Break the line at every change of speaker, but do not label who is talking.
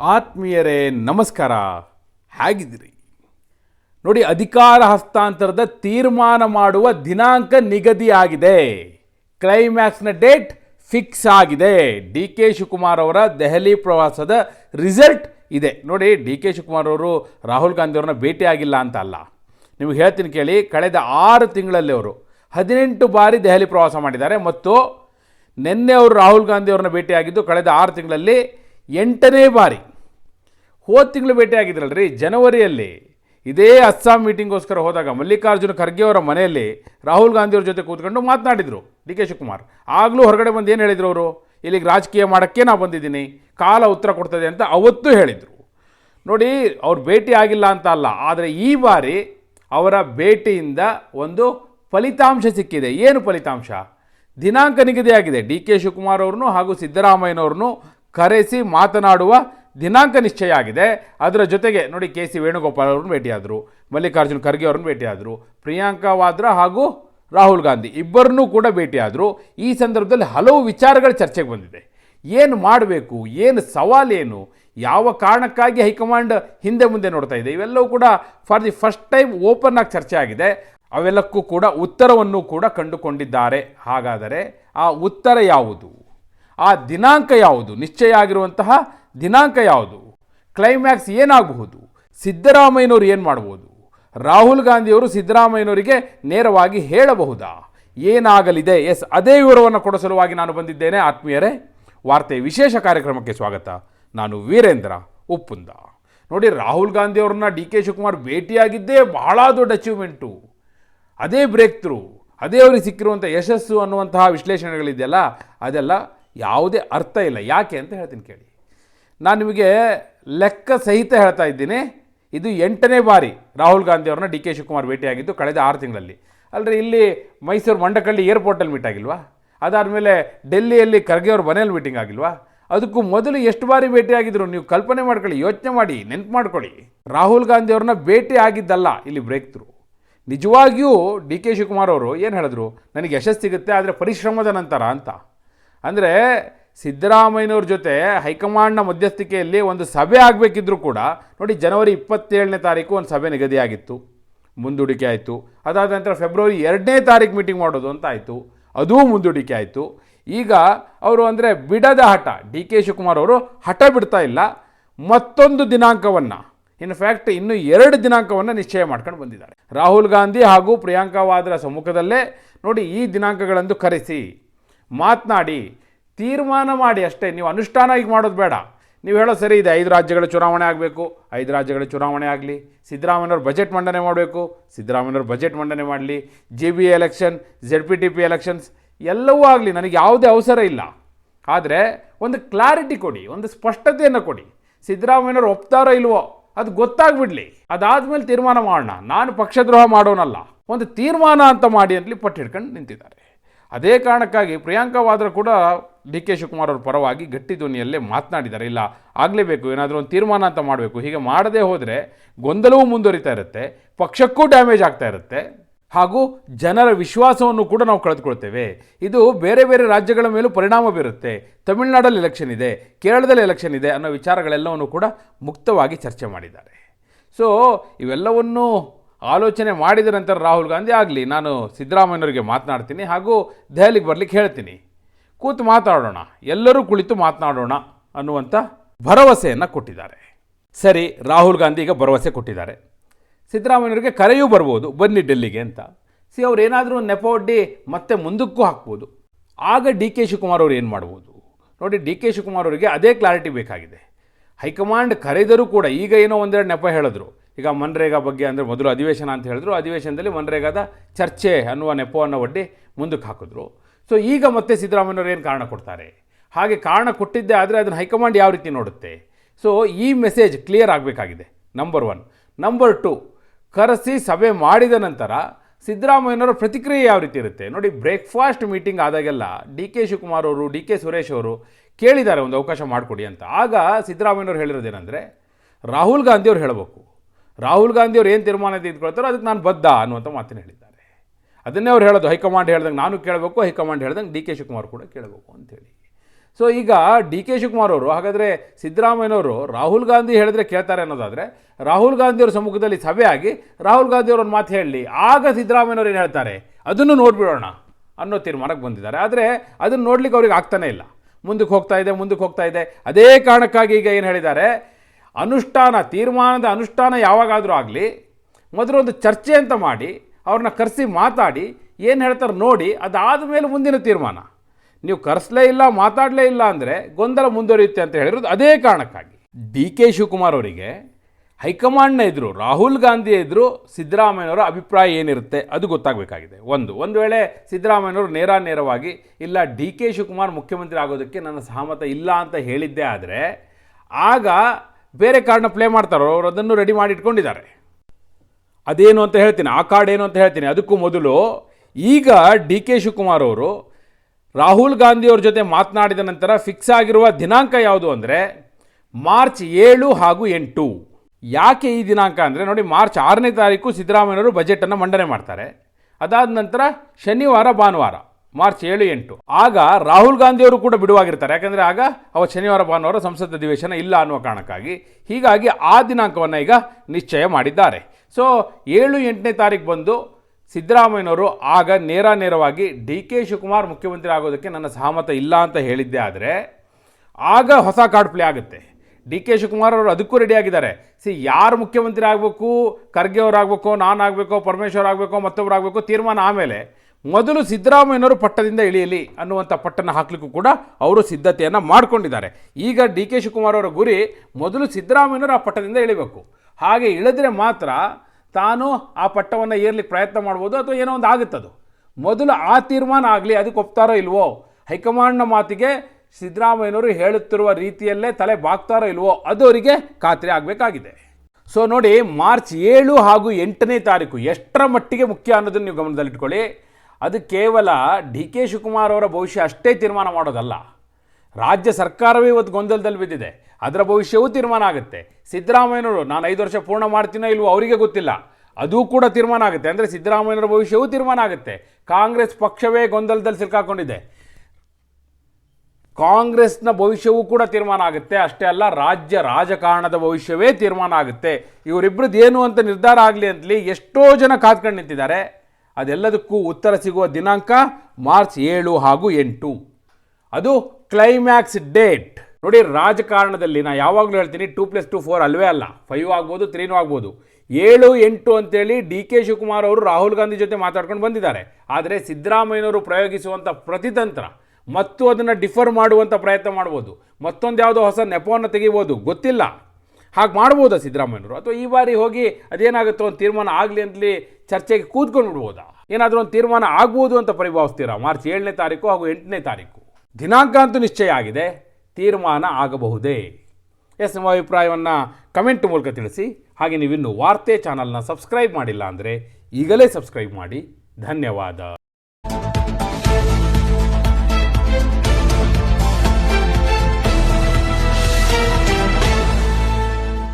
ಆತ್ಮೀಯರೇ, ನಮಸ್ಕಾರ. ಹೇಗಿದ್ದೀರಿ? ನೋಡಿ, ಅಧಿಕಾರ ಹಸ್ತಾಂತರದ ತೀರ್ಮಾನ ಮಾಡುವ ದಿನಾಂಕ ನಿಗದಿಯಾಗಿದೆ. ಕ್ಲೈಮ್ಯಾಕ್ಸ್ನ ಡೇಟ್ ಫಿಕ್ಸ್ ಆಗಿದೆ. ಡಿ ಕೆ ಶಿವಕುಮಾರ್ ಅವರ ದೆಹಲಿ ಪ್ರವಾಸದ ರಿಸಲ್ಟ್ ಇದೆ. ನೋಡಿ, ಡಿ ಕೆ ಶಿವಕುಮಾರ್ ಅವರು ರಾಹುಲ್ ಗಾಂಧಿ ಅವ್ರನ್ನ ಭೇಟಿಯಾಗಿಲ್ಲ ಅಂತ ಅಲ್ಲ. ನಿಮಗೆ ಹೇಳ್ತೀನಿ ಕೇಳಿ, ಕಳೆದ ಆರು ತಿಂಗಳಲ್ಲಿ ಅವರು ಹದಿನೆಂಟು ಬಾರಿ ದೆಹಲಿ ಪ್ರವಾಸ ಮಾಡಿದ್ದಾರೆ. ಮತ್ತು ನಿನ್ನೆ ಅವರು ರಾಹುಲ್ ಗಾಂಧಿ ಅವ್ರನ್ನ ಭೇಟಿಯಾಗಿದ್ದು ಕಳೆದ ಆರು ತಿಂಗಳಲ್ಲಿ ಎಂಟನೇ ಬಾರಿ ಹೋದ ತಿಂಗಳು ಭೇಟಿಯಾಗಿದ್ರಲ್ರಿ ಜನವರಿಯಲ್ಲಿ. ಇದೇ ಅಸ್ಸಾಂ ಮೀಟಿಂಗೋಸ್ಕರ ಹೋದಾಗ ಮಲ್ಲಿಕಾರ್ಜುನ ಖರ್ಗೆ ಅವರ ಮನೆಯಲ್ಲಿ ರಾಹುಲ್ ಗಾಂಧಿಯವ್ರ ಜೊತೆ ಕೂತ್ಕೊಂಡು ಮಾತನಾಡಿದರು ಡಿ ಕೆ ಶಿವಕುಮಾರ್. ಆಗಲೂ ಹೊರಗಡೆ ಬಂದು ಏನು ಹೇಳಿದರು ಅವರು? ಇಲ್ಲಿಗೆ ರಾಜಕೀಯ ಮಾಡೋಕ್ಕೆ ನಾ ಬಂದಿದ್ದೀನಿ, ಕಾಲ ಉತ್ತರ ಕೊಡ್ತದೆ ಅಂತ ಅವತ್ತು ಹೇಳಿದರು. ನೋಡಿ, ಅವ್ರು ಭೇಟಿ ಆಗಿಲ್ಲ ಅಂತ ಅಲ್ಲ, ಆದರೆ ಈ ಬಾರಿ ಅವರ ಭೇಟಿಯಿಂದ ಒಂದು ಫಲಿತಾಂಶ ಸಿಕ್ಕಿದೆ. ಏನು ಫಲಿತಾಂಶ? ದಿನಾಂಕ ನಿಗದಿಯಾಗಿದೆ. ಡಿ ಕೆ ಶಿವಕುಮಾರ್ ಅವ್ರನ್ನೂ ಹಾಗೂ ಸಿದ್ದರಾಮಯ್ಯನವ್ರನ್ನೂ ಕರೆಸಿ ಮಾತನಾಡುವ ದಿನಾಂಕ ನಿಶ್ಚಯ ಆಗಿದೆ. ಅದರ ಜೊತೆಗೆ ನೋಡಿ ಕೆ ಸಿ ವೇಣುಗೋಪಾಲ್ ಅವ್ರನ್ನ ಭೇಟಿಯಾದರು, ಮಲ್ಲಿಕಾರ್ಜುನ್ ಖರ್ಗೆ ಅವ್ರನ್ನ ಭೇಟಿಯಾದರು, ಪ್ರಿಯಾಂಕಾ ವಾದ್ರಾ ಹಾಗೂ ರಾಹುಲ್ ಗಾಂಧಿ ಇಬ್ಬರನ್ನೂ ಕೂಡ ಭೇಟಿಯಾದರು. ಈ ಸಂದರ್ಭದಲ್ಲಿ ಹಲವು ವಿಚಾರಗಳು ಚರ್ಚೆಗೆ ಬಂದಿದೆ. ಏನು ಮಾಡಬೇಕು, ಏನು ಸವಾಲೇನು, ಯಾವ ಕಾರಣಕ್ಕಾಗಿ ಹೈಕಮಾಂಡ್ ಹಿಂದೆ ಮುಂದೆ ನೋಡ್ತಾ ಇದೆ, ಇವೆಲ್ಲವೂ ಕೂಡ for the first time open ಆಗಿ ಚರ್ಚೆ ಆಗಿದೆ. ಅವೆಲ್ಲಕ್ಕೂ ಕೂಡ ಉತ್ತರವನ್ನು ಕೂಡ ಕಂಡುಕೊಂಡಿದ್ದಾರೆ. ಹಾಗಾದರೆ ಆ ಉತ್ತರ ಯಾವುದು? ಆ ದಿನಾಂಕ ಯಾವುದು? ನಿಶ್ಚಯ ಆಗಿರುವಂತಹ ದಿನಾಂಕ ಯಾವುದು? ಕ್ಲೈಮ್ಯಾಕ್ಸ್ ಏನಾಗಬಹುದು ಸಿದ್ದರಾಮಯ್ಯನವರು ಏನು ಮಾಡ್ಬೋದು? ರಾಹುಲ್ ಗಾಂಧಿಯವರು ಸಿದ್ದರಾಮಯ್ಯನವರಿಗೆ ನೇರವಾಗಿ ಹೇಳಬಹುದಾ? ಏನಾಗಲಿದೆ? ಎಸ್, ಅದೇ ವಿವರವನ್ನು ಕೊಡೋ ಸಲುವಾಗಿ ನಾನು ಬಂದಿದ್ದೇನೆ, ಆತ್ಮೀಯರೇ. ವಾರ್ತೆ ವಿಶೇಷ ಕಾರ್ಯಕ್ರಮಕ್ಕೆ ಸ್ವಾಗತ. ನಾನು ವೀರೇಂದ್ರ ಉಪ್ಪುಂದ. ನೋಡಿ, ರಾಹುಲ್ ಗಾಂಧಿ ಅವ್ರನ್ನ ಡಿ ಕೆ ಶಿವಕುಮಾರ್ ಭೇಟಿಯಾಗಿದ್ದೇ ಬಹಳ ದೊಡ್ಡ ಅಚೀವ್ಮೆಂಟು ಅದೇ ಬ್ರೇಕ್ ಥ್ರೂ ಅದೇ ಅವ್ರಿಗೆ ಸಿಕ್ಕಿರುವಂಥ ಯಶಸ್ಸು ಅನ್ನುವಂತಹ ವಿಶ್ಲೇಷಣೆಗಳಿದೆಯಲ್ಲ, ಅದೆಲ್ಲ ಯಾವುದೇ ಅರ್ಥ ಇಲ್ಲ. ಯಾಕೆ ಅಂತ ಹೇಳ್ತೀನಿ ಕೇಳಿ. ನಾನು ನಿಮಗೆ ಲೆಕ್ಕ ಸಹಿತ ಹೇಳ್ತಾ ಇದ್ದೀನಿ. ಇದು ಎಂಟನೇ ಬಾರಿ ರಾಹುಲ್ ಗಾಂಧಿ ಅವ್ರನ್ನ ಡಿ ಕೆ ಶಿವಕುಮಾರ್ ಭೇಟಿಯಾಗಿದ್ದು ಕಳೆದ ಆರು ತಿಂಗಳಲ್ಲಿ. ಅಲ್ಲರಿ ಇಲ್ಲಿ ಮೈಸೂರು ಮಂಡಕಳ್ಳಿ ಏರ್ಪೋರ್ಟಲ್ಲಿ ಮೀಟ್ ಆಗಿಲ್ವಾ? ಅದಾದಮೇಲೆ ಡೆಲ್ಲಿಯಲ್ಲಿ ಖರ್ಗೆ ಅವ್ರ ಮನೆಯಲ್ಲಿ ಮೀಟಿಂಗ್ ಆಗಿಲ್ವಾ? ಅದಕ್ಕೂ ಮೊದಲು ಎಷ್ಟು ಬಾರಿ ಭೇಟಿಯಾಗಿದ್ರು ನೀವು ಕಲ್ಪನೆ ಮಾಡ್ಕೊಳ್ಳಿ, ಯೋಚನೆ ಮಾಡಿ, ನೆನ್ಪು ಮಾಡ್ಕೊಳ್ಳಿ. ರಾಹುಲ್ ಗಾಂಧಿ ಅವ್ರನ್ನ ಭೇಟಿ ಆಗಿದ್ದಲ್ಲ, ಇಲ್ಲಿ ಬ್ರೇಕ್ ಥ್ರೂ ನಿಜವಾಗಿಯೂ ಡಿ ಕೆ ಶಿವಕುಮಾರ್ ಅವರು ಏನು ಹೇಳಿದ್ರು? ನನಗೆ ಯಶಸ್ಸು ಸಿಗುತ್ತೆ, ಆದರೆ ಪರಿಶ್ರಮದ ನಂತರ ಅಂತ. ಅಂದರೆ ಸಿದ್ದರಾಮಯ್ಯನವ್ರ ಜೊತೆ ಹೈಕಮಾಂಡ್ನ ಮಧ್ಯಸ್ಥಿಕೆಯಲ್ಲಿ ಒಂದು ಸಭೆ ಆಗಬೇಕಿದ್ರೂ ಕೂಡ, ನೋಡಿ ಜನವರಿ ಇಪ್ಪತ್ತೇಳನೇ ತಾರೀಕು ಒಂದು ಸಭೆ ನಿಗದಿಯಾಗಿತ್ತು. ಮುಂದೂಡಿಕೆ ಆಯಿತು. ಅದಾದ ನಂತರ ಫೆಬ್ರವರಿ ಎರಡನೇ ತಾರೀಕು ಮೀಟಿಂಗ್ ಮಾಡೋದು ಅಂತ ಆಯಿತು. ಅದೂ ಮುಂದೂಡಿಕೆ ಆಯಿತು. ಈಗ ಅವರು ಅಂದರೆ ಬಿಡದ ಹಠ, ಡಿ ಕೆ ಶಿವಕುಮಾರ್ ಅವರು ಹಠ ಬಿಡ್ತಾ ಇಲ್ಲ. ಮತ್ತೊಂದು ದಿನಾಂಕವನ್ನು ಇನ್ಫ್ಯಾಕ್ಟ್ ಇನ್ನು ಎರಡು ದಿನಾಂಕವನ್ನು ನಿಶ್ಚಯ ಮಾಡ್ಕೊಂಡು ಬಂದಿದ್ದಾರೆ. ರಾಹುಲ್ ಗಾಂಧಿ ಹಾಗೂ ಪ್ರಿಯಾಂಕಾ ವಾದ್ರಾ ಸಮ್ಮುಖದಲ್ಲೇ, ನೋಡಿ ಈ ದಿನಾಂಕಗಳಂದು ಕರೆಸಿ, ಮಾತನಾಡಿ ತೀರ್ಮಾನ ಮಾಡಿ ಅಷ್ಟೇ, ನೀವು ಅನುಷ್ಠಾನ ಈಗ ಮಾಡೋದು ಬೇಡ. ನೀವು ಹೇಳೋ ಸರಿ ಇದೆ, ಐದು ರಾಜ್ಯಗಳ ಚುನಾವಣೆ ಆಗಬೇಕು, ಐದು ರಾಜ್ಯಗಳ ಚುನಾವಣೆ ಆಗಲಿ. ಸಿದ್ದರಾಮಯ್ಯವ್ರ ಬಜೆಟ್ ಮಂಡನೆ ಮಾಡಬೇಕು ಸಿದ್ದರಾಮಯ್ಯವ್ರ ಬಜೆಟ್ ಮಂಡನೆ ಮಾಡಲಿ. J B election Z P T P elections ಎಲ್ಲವೂ ಆಗಲಿ, ನನಗೆ ಯಾವುದೇ ಅವಸರ ಇಲ್ಲ. ಆದರೆ ಒಂದು ಕ್ಲಾರಿಟಿ ಕೊಡಿ, ಒಂದು ಸ್ಪಷ್ಟತೆಯನ್ನು ಕೊಡಿ. ಸಿದ್ದರಾಮಯ್ಯವ್ರು ಒಪ್ತಾರೋ ಇಲ್ವೋ, ಅದು ಗೊತ್ತಾಗ್ಬಿಡ್ಲಿ. ಅದಾದ್ಮೇಲೆ ತೀರ್ಮಾನ ಮಾಡೋಣ. ನಾನು ಪಕ್ಷದ್ರೋಹ ಮಾಡೋನಲ್ಲ. ಒಂದು ತೀರ್ಮಾನ ಅಂತ ಮಾಡಿ ಅಂತಲಿ ಪಟ್ಟು ಹಿಡ್ಕೊಂಡು ನಿಂತಿದ್ದಾರೆ. ಅದೇ ಕಾರಣಕ್ಕಾಗಿ ಪ್ರಿಯಾಂಕಾ ವಾದ್ರಾ ಕೂಡ ಡಿ ಕೆ ಶಿವಕುಮಾರ್ ಅವ್ರ ಪರವಾಗಿ ಗಟ್ಟಿ ಧ್ವನಿಯಲ್ಲೇ ಮಾತನಾಡಿದ್ದಾರೆ. ಇಲ್ಲ, ಆಗಲೇಬೇಕು, ಏನಾದರೂ ಒಂದು ತೀರ್ಮಾನ ಅಂತ ಮಾಡಬೇಕು. ಹೀಗೆ ಮಾಡದೇ ಹೋದರೆ ಗೊಂದಲವೂ ಮುಂದುವರಿತಾ ಇರುತ್ತೆ, ಪಕ್ಷಕ್ಕೂ ಡ್ಯಾಮೇಜ್ ಆಗ್ತಾ ಇರುತ್ತೆ, ಹಾಗೂ ಜನರ ವಿಶ್ವಾಸವನ್ನು ಕೂಡ ನಾವು ಕಳೆದುಕೊಳ್ತೇವೆ. ಇದು ಬೇರೆ ಬೇರೆ ರಾಜ್ಯಗಳ ಮೇಲೂ ಪರಿಣಾಮ ಬೀರುತ್ತೆ. ತಮಿಳುನಾಡಲ್ಲಿ ಎಲೆಕ್ಷನ್ ಇದೆ, ಕೇರಳದಲ್ಲಿ ಎಲೆಕ್ಷನ್ ಇದೆ ಅನ್ನೋ ವಿಚಾರಗಳೆಲ್ಲವನ್ನು ಕೂಡ ಮುಕ್ತವಾಗಿ ಚರ್ಚೆ ಮಾಡಿದ್ದಾರೆ. ಸೊ ಇವೆಲ್ಲವನ್ನು ಆಲೋಚನೆ ಮಾಡಿದ ನಂತರ ರಾಹುಲ್ ಗಾಂಧಿ ಆಗಲಿ, ನಾನು ಸಿದ್ದರಾಮಯ್ಯನವರಿಗೆ ಮಾತನಾಡ್ತೀನಿ ಹಾಗೂ ದೆಹಲಿಗೆ ಬರಲಿಕ್ಕೆ ಹೇಳ್ತೀನಿ. ಕೂತು ಮಾತಾಡೋಣ, ಎಲ್ಲರೂ ಕುಳಿತು ಮಾತನಾಡೋಣ ಅನ್ನುವಂಥ ಭರವಸೆಯನ್ನು ಕೊಟ್ಟಿದ್ದಾರೆ. ಸರಿ, ರಾಹುಲ್ ಗಾಂಧಿ ಈಗ ಭರವಸೆ ಕೊಟ್ಟಿದ್ದಾರೆ. ಸಿದ್ದರಾಮಯ್ಯನವರಿಗೆ ಕರೆಯೂ ಬರ್ಬೋದು, ಬನ್ನಿ ಡೆಲ್ಲಿಗೆ ಅಂತ. ಸಿ, ಅವ್ರು ಏನಾದರೂ ನೆಪ ಒಡ್ಡಿ ಮತ್ತೆ ಮುಂದಕ್ಕೂ ಹಾಕ್ಬೋದು. ಆಗ ಡಿ ಕೆ ಶಿವಕುಮಾರ್ ಅವರು ಏನು ಮಾಡ್ಬೋದು? ನೋಡಿ, ಡಿ ಕೆ ಶಿವಕುಮಾರ್ ಅವರಿಗೆ ಅದೇ ಕ್ಲಾರಿಟಿ ಬೇಕಾಗಿದೆ. ಹೈಕಮಾಂಡ್ ಕರೆದರೂ ಕೂಡ ಈಗ ಏನೋ ಒಂದೆರಡು ನೆಪ ಹೇಳಿದ್ರು. ಈಗ ಮನ್ರೇಗಾ ಬಗ್ಗೆ ಅಂದರೆ ಮೊದಲು ಅಧಿವೇಶನ ಅಂತ ಹೇಳಿದ್ರು. ಅಧಿವೇಶನದಲ್ಲಿ ಮನ್ರೇಗಾದ ಚರ್ಚೆ ಅನ್ನುವ ನೆಪವನ್ನು ಒಡ್ಡಿ ಮುಂದಕ್ಕೆ ಹಾಕಿದ್ರು. ಸೊ ಈಗ ಮತ್ತೆ ಸಿದ್ದರಾಮಯ್ಯವ್ರು ಏನು ಕಾರಣ ಕೊಡ್ತಾರೆ? ಹಾಗೆ ಕಾರಣ ಕೊಟ್ಟಿದ್ದೆ ಆದರೆ ಅದನ್ನು ಹೈಕಮಾಂಡ್ ಯಾವ ರೀತಿ ನೋಡುತ್ತೆ? ಸೊ ಈ ಮೆಸೇಜ್ ಕ್ಲಿಯರ್ ಆಗಬೇಕಾಗಿದೆ. ನಂಬರ್ ಒನ್ ನಂಬರ್ ಟು ಕರೆಸಿ ಸಭೆ ಮಾಡಿದ ನಂತರ ಸಿದ್ದರಾಮಯ್ಯನವರ ಪ್ರತಿಕ್ರಿಯೆ ಯಾವ ರೀತಿ ಇರುತ್ತೆ? ನೋಡಿ ಬ್ರೇಕ್ಫಾಸ್ಟ್ ಮೀಟಿಂಗ್ ಆದಾಗೆಲ್ಲ ಡಿ ಕೆ ಶಿವಕುಮಾರ್ ಅವರು, ಡಿ ಕೆ ಸುರೇಶ್ ಅವರು ಕೇಳಿದ್ದಾರೆ, ಒಂದು ಅವಕಾಶ ಮಾಡಿಕೊಡಿ ಅಂತ. ಆಗ ಸಿದ್ದರಾಮಯ್ಯನವ್ರು ಹೇಳಿರೋದೇನೆಂದರೆ, ರಾಹುಲ್ ಗಾಂಧಿ ಅವ್ರು ಹೇಳಬೇಕು. ರಾಹುಲ್ ಗಾಂಧಿ ಅವ್ರು ಏನು ತೀರ್ಮಾನ ತೆಗೆದುಕೊಳ್ತಾರೋ ಅದಕ್ಕೆ ನಾನು ಬದ್ಧ ಅನ್ನುವಂಥ ಮಾತನ್ನು ಹೇಳಿದ್ದಾರೆ. ಅದನ್ನೇ ಅವ್ರು ಹೇಳೋದು. ಹೈಕಮಾಂಡ್ ಹೇಳ್ದಂಗೆ ನಾನು ಕೇಳಬೇಕು, ಹೈಕಮಾಂಡ್ ಹೇಳ್ದಂಗೆ ಡಿ ಕೆ ಶಿವಕುಮಾರ್ ಕೂಡ ಕೇಳಬೇಕು ಅಂತೇಳಿ. ಸೊ ಈಗ ಡಿ ಕೆ ಶಿವಕುಮಾರ್ ಅವರು, ಹಾಗಾದರೆ ಸಿದ್ದರಾಮಯ್ಯನವರು ರಾಹುಲ್ ಗಾಂಧಿ ಹೇಳಿದ್ರೆ ಕೇಳ್ತಾರೆ ಅನ್ನೋದಾದರೆ, ರಾಹುಲ್ ಗಾಂಧಿಯವ್ರ ಸಮ್ಮುಖದಲ್ಲಿ ಸಭೆ ಆಗಿ ರಾಹುಲ್ ಗಾಂಧಿಯವರು ಒಂದು ಮಾತು ಹೇಳಲಿ ಆಗ ಸಿದ್ದರಾಮಯ್ಯನವ್ರು ಏನು ಹೇಳ್ತಾರೆ? ಅದನ್ನು ನೋಡಿಬಿಡೋಣ ಅನ್ನೋ ತೀರ್ಮಾನಕ್ಕೆ ಬಂದಿದ್ದಾರೆ. ಆದರೆ ಅದನ್ನು ನೋಡ್ಲಿಕ್ಕೆ ಅವ್ರಿಗೆ ಆಗ್ತಾನೇ ಇಲ್ಲ. ಮುಂದಕ್ಕೆ ಹೋಗ್ತಾ ಇದೆ, ಮುಂದಕ್ಕೆ ಹೋಗ್ತಾ ಇದೆ. ಅದೇ ಕಾರಣಕ್ಕಾಗಿ ಈಗ ಏನು ಹೇಳಿದ್ದಾರೆ? ಅನುಷ್ಠಾನ, ತೀರ್ಮಾನದ ಅನುಷ್ಠಾನ ಯಾವಾಗಾದರೂ ಆಗಲಿ, ಮೊದಲು ಒಂದು ಚರ್ಚೆ ಅಂತ ಮಾಡಿ ಅವ್ರನ್ನ ಕರೆಸಿ ಮಾತಾಡಿ, ಏನು ಹೇಳ್ತಾರೆ ನೋಡಿ, ಅದಾದ ಮೇಲೆ ಮುಂದಿನ ತೀರ್ಮಾನ. ನೀವು ಕರೆಸಲೇ ಇಲ್ಲ, ಮಾತಾಡಲೇ ಇಲ್ಲ ಅಂದರೆ ಗೊಂದಲ ಮುಂದುವರಿಯುತ್ತೆ ಅಂತ ಹೇಳಿರೋದು ಅದೇ ಕಾರಣಕ್ಕಾಗಿ. ಡಿ ಕೆ ಶಿವಕುಮಾರ್ ಅವರಿಗೆ ಹೈಕಮಾಂಡ್ನ ಇದ್ದರು ರಾಹುಲ್ ಗಾಂಧಿ ಎದುರು ಸಿದ್ದರಾಮಯ್ಯನವರ ಅಭಿಪ್ರಾಯ ಏನಿರುತ್ತೆ ಅದು ಗೊತ್ತಾಗಬೇಕಾಗಿದೆ. ಒಂದು ಒಂದು ವೇಳೆ ಸಿದ್ದರಾಮಯ್ಯನವರು ನೇರ ನೇರವಾಗಿ, ಇಲ್ಲ ಡಿ ಕೆ ಶಿವಕುಮಾರ್ ಮುಖ್ಯಮಂತ್ರಿ ಆಗೋದಕ್ಕೆ ನನ್ನ ಸಹಮತ ಇಲ್ಲ ಅಂತ ಹೇಳಿದ್ದೇ ಆದರೆ, ಆಗ ಬೇರೆ ಕಾರಣ ಪ್ಲೇ ಮಾಡ್ತಾರೋ, ಅವರು ಅದನ್ನು ರೆಡಿ ಮಾಡಿ ಇಟ್ಕೊಂಡಿದ್ದಾರೆ ಅದೇನು ಅಂತ ಹೇಳ್ತೀನಿ, ಆ ಕಾರ್ಡ್ ಏನು ಅಂತ ಹೇಳ್ತೀನಿ. ಅದಕ್ಕೂ ಮೊದಲು ಈಗ ಡಿ ಕೆ ಶಿವಕುಮಾರ್ ಅವರು ರಾಹುಲ್ ಗಾಂಧಿಯವ್ರ ಜೊತೆ ಮಾತನಾಡಿದ ನಂತರ ಫಿಕ್ಸ್ ಆಗಿರುವ ದಿನಾಂಕ ಯಾವುದು ಅಂದರೆ ಮಾರ್ಚ್ ಏಳು ಹಾಗೂ ಎಂಟು. ಯಾಕೆ ಈ ದಿನಾಂಕ ಅಂದರೆ ನೋಡಿ, ಮಾರ್ಚ್ ಆರನೇ ತಾರೀಕು ಸಿದ್ದರಾಮಯ್ಯವರು ಬಜೆಟನ್ನು ಮಂಡನೆ ಮಾಡ್ತಾರೆ. ಅದಾದ ನಂತರ ಶನಿವಾರ, ಭಾನುವಾರ. ಮಾರ್ಚ್ ಏಳು ಎಂಟು. ಆಗ ರಾಹುಲ್ ಗಾಂಧಿಯವರು ಕೂಡ ಬಿಡುವಾಗಿರ್ತಾರೆ. ಯಾಕಂದರೆ ಆಗ ಅವ ಶನಿವಾರ ಭಾನುವಾರ ಸಂಸತ್ ಅಧಿವೇಶನ ಇಲ್ಲ ಅನ್ನುವ ಕಾರಣಕ್ಕಾಗಿ. ಹೀಗಾಗಿ ಆ ದಿನಾಂಕವನ್ನು ಈಗ ನಿಶ್ಚಯ ಮಾಡಿದ್ದಾರೆ. ಸೊ ಏಳು ಎಂಟನೇ ತಾರೀಕು ಬಂದು ಸಿದ್ದರಾಮಯ್ಯನವರು ಆಗ ನೇರ ನೇರವಾಗಿ ಡಿ ಕೆ ಶಿವಕುಮಾರ್ ಮುಖ್ಯಮಂತ್ರಿ ಆಗೋದಕ್ಕೆ ನನ್ನ ಸಹಮತ ಇಲ್ಲ ಅಂತ ಹೇಳಿದ್ದೆ ಆದರೆ, ಆಗ ಹೊಸ ಕಾರ್ಡ್ ಪ್ಲೇ ಆಗುತ್ತೆ. ಡಿ ಕೆ ಶಿವಕುಮಾರ್ ಅವರು ಅದಕ್ಕೂ ರೆಡಿ ಆಗಿದ್ದಾರೆ. ಸಿ, ಯಾರು ಮುಖ್ಯಮಂತ್ರಿ ಆಗಬೇಕು, ಖರ್ಗೆ ಅವರಾಗಬೇಕು, ನಾನು ಆಗಬೇಕು, ಪರಮೇಶ್ವರ್ ಆಗಬೇಕು ಮತ್ತೊಬ್ಬರು ಆಗಬೇಕು ತೀರ್ಮಾನ ಆಮೇಲೆ ಮೊದಲು ಸಿದ್ದರಾಮಯ್ಯನವರು ಪಟ್ಟದಿಂದ ಇಳಿಯಲಿ ಅನ್ನುವಂಥ ಪಟ್ಟನ್ನು ಹಾಕಲಿಕ್ಕೂ ಕೂಡ ಅವರು ಸಿದ್ಧತೆಯನ್ನು ಮಾಡಿಕೊಂಡಿದ್ದಾರೆ. ಈಗ ಡಿ ಕೆ ಶಿವಕುಮಾರ್ ಅವರ ಗುರಿ ಮೊದಲು ಸಿದ್ದರಾಮಯ್ಯನವರು ಆ ಪಟ್ಟದಿಂದ ಇಳಿಬೇಕು. ಹಾಗೆ ಇಳಿದ್ರೆ ಮಾತ್ರ ತಾನು ಆ ಪಟ್ಟವನ್ನು ಏರ್ಲಿಕ್ಕೆ ಪ್ರಯತ್ನ ಮಾಡ್ಬೋದು ಅಥವಾ ಏನೋ ಒಂದು ಆಗುತ್ತದು. ಮೊದಲು ಆ ತೀರ್ಮಾನ ಆಗಲಿ, ಅದಕ್ಕೆ ಒಪ್ತಾರೋ ಇಲ್ವೋ? ಹೈಕಮಾಂಡ್ನ ಮಾತಿಗೆ ಸಿದ್ದರಾಮಯ್ಯನವರು ಹೇಳುತ್ತಿರುವ ರೀತಿಯಲ್ಲೇ ತಲೆ ಬಾಗ್ತಾರೋ ಇಲ್ವೋ, ಅದು ಅವರಿಗೆ ಖಾತ್ರಿ ಆಗಬೇಕಾಗಿದೆ. ಸೊ ನೋಡಿ, ಮಾರ್ಚ್ ಏಳು ಹಾಗೂ ಎಂಟನೇ ತಾರೀಕು ಎಷ್ಟರ ಮಟ್ಟಿಗೆ ಮುಖ್ಯ ಅನ್ನೋದನ್ನು ನೀವು ಗಮನದಲ್ಲಿಟ್ಕೊಳ್ಳಿ. ಅದು ಕೇವಲ ಡಿ ಕೆ ಶಿವಕುಮಾರ್ ಅವರ ಭವಿಷ್ಯ ಅಷ್ಟೇ ತೀರ್ಮಾನ ಮಾಡೋದಲ್ಲ. ರಾಜ್ಯ ಸರ್ಕಾರವೇ ಇವತ್ತು ಗೊಂದಲದಲ್ಲಿ ಬಿದ್ದಿದೆ. ಅದರ ಭವಿಷ್ಯವೂ ತೀರ್ಮಾನ ಆಗುತ್ತೆ. ಸಿದ್ದರಾಮಯ್ಯನವರು, ನಾನು ಐದು ವರ್ಷ ಪೂರ್ಣ ಮಾಡ್ತೀನೋ ಇಲ್ವೋ ಅವರಿಗೆ ಗೊತ್ತಿಲ್ಲ. ಅದು ಕೂಡ ತೀರ್ಮಾನ ಆಗುತ್ತೆ. ಅಂದರೆ ಸಿದ್ದರಾಮಯ್ಯನವರ ಭವಿಷ್ಯವೂ ತೀರ್ಮಾನ ಆಗುತ್ತೆ. ಕಾಂಗ್ರೆಸ್ ಪಕ್ಷವೇ ಗೊಂದಲದಲ್ಲಿ ಸಿಲ್ಕಾಕೊಂಡಿದೆ ಕಾಂಗ್ರೆಸ್ನ ಭವಿಷ್ಯವೂ ಕೂಡ ತೀರ್ಮಾನ ಆಗುತ್ತೆ. ಅಷ್ಟೇ ಅಲ್ಲ, ರಾಜ್ಯ ರಾಜಕಾರಣದ ಭವಿಷ್ಯವೇ ತೀರ್ಮಾನ ಆಗುತ್ತೆ. ಇವರಿಬ್ಬರದ್ದು ಏನು ಅಂತ ನಿರ್ಧಾರ ಆಗಲಿ ಅಂತಲಿ ಎಷ್ಟೋ ಜನ ಕಾದ್ಕೊಂಡು ನಿಂತಿದ್ದಾರೆ. ಅದೆಲ್ಲದಕ್ಕೂ ಉತ್ತರ ಸಿಗುವ ದಿನಾಂಕ ಮಾರ್ಚ್ ಏಳು ಹಾಗೂ ಎಂಟು. ಅದು ಕ್ಲೈಮ್ಯಾಕ್ಸ್ ಡೇಟ್ ನೋಡಿ ರಾಜಕಾರಣದಲ್ಲಿ ನಾನು ಯಾವಾಗಲೂ ಹೇಳ್ತೀನಿ ಟೂ ಪ್ಲಸ್ ಟು ಫೋರ್ ಅಲ್ವೇ ಅಲ್ಲ. ಫೈವ್ ಆಗ್ಬೋದು ತ್ರೀನೂ ಆಗ್ಬೋದು. ಏಳು, ಎಂಟು ಅಂತೇಳಿ ಡಿ ಕೆ ಶಿವಕುಮಾರ್ ಅವರು ರಾಹುಲ್ ಗಾಂಧಿ ಜೊತೆ ಮಾತಾಡ್ಕೊಂಡು ಬಂದಿದ್ದಾರೆ. ಆದರೆ ಸಿದ್ದರಾಮಯ್ಯನವರು ಪ್ರಯೋಗಿಸುವಂಥ ಪ್ರತಿತಂತ್ರ, ಮತ್ತು ಅದನ್ನು ಡಿಫರ್ ಮಾಡುವಂಥ ಪ್ರಯತ್ನ ಮಾಡ್ಬೋದು. ಮತ್ತೊಂದು ಯಾವುದೋ ಹೊಸ ನೆಪವನ್ನು ತೆಗಿಬೋದು. ಗೊತ್ತಿಲ್ಲ. ಹಾಗೆ ಮಾಡ್ಬೋದಾ ಸಿದ್ದರಾಮಯ್ಯನವರು? ಅಥವಾ ಈ ಬಾರಿ ಹೋಗಿ ಅದೇನಾಗುತ್ತೋ ಒಂದು ತೀರ್ಮಾನ ಆಗಲಿ ಅಂತಲಿ ಚರ್ಚೆಗೆ ಕೂತ್ಕೊಂಡು ಬಿಡ್ಬೋದಾ ಏನಾದರೂ ಒಂದು ತೀರ್ಮಾನ ಆಗ್ಬೋದು ಅಂತ ಪರಿಭಾವಿಸ್ತೀರಾ? ಮಾರ್ಚ್ ಏಳನೇ ತಾರೀಕು ಹಾಗೂ ಎಂಟನೇ ತಾರೀಕು. ದಿನಾಂಕ ಅಂತೂ ನಿಶ್ಚಯ ಆಗಿದೆ. ತೀರ್ಮಾನ ಆಗಬಹುದೇ? ಎಸ್, ನಿಮ್ಮ ಅಭಿಪ್ರಾಯವನ್ನು ಕಮೆಂಟ್ ಮೂಲಕ ತಿಳಿಸಿ. ಹಾಗೆ ನೀವಿನ್ನು ವಾರ್ತೆ ಚಾನಲ್ನ ಸಬ್ಸ್ಕ್ರೈಬ್ ಮಾಡಿಲ್ಲ ಅಂದರೆ ಈಗಲೇ ಸಬ್ಸ್ಕ್ರೈಬ್ ಮಾಡಿ. ಧನ್ಯವಾದ.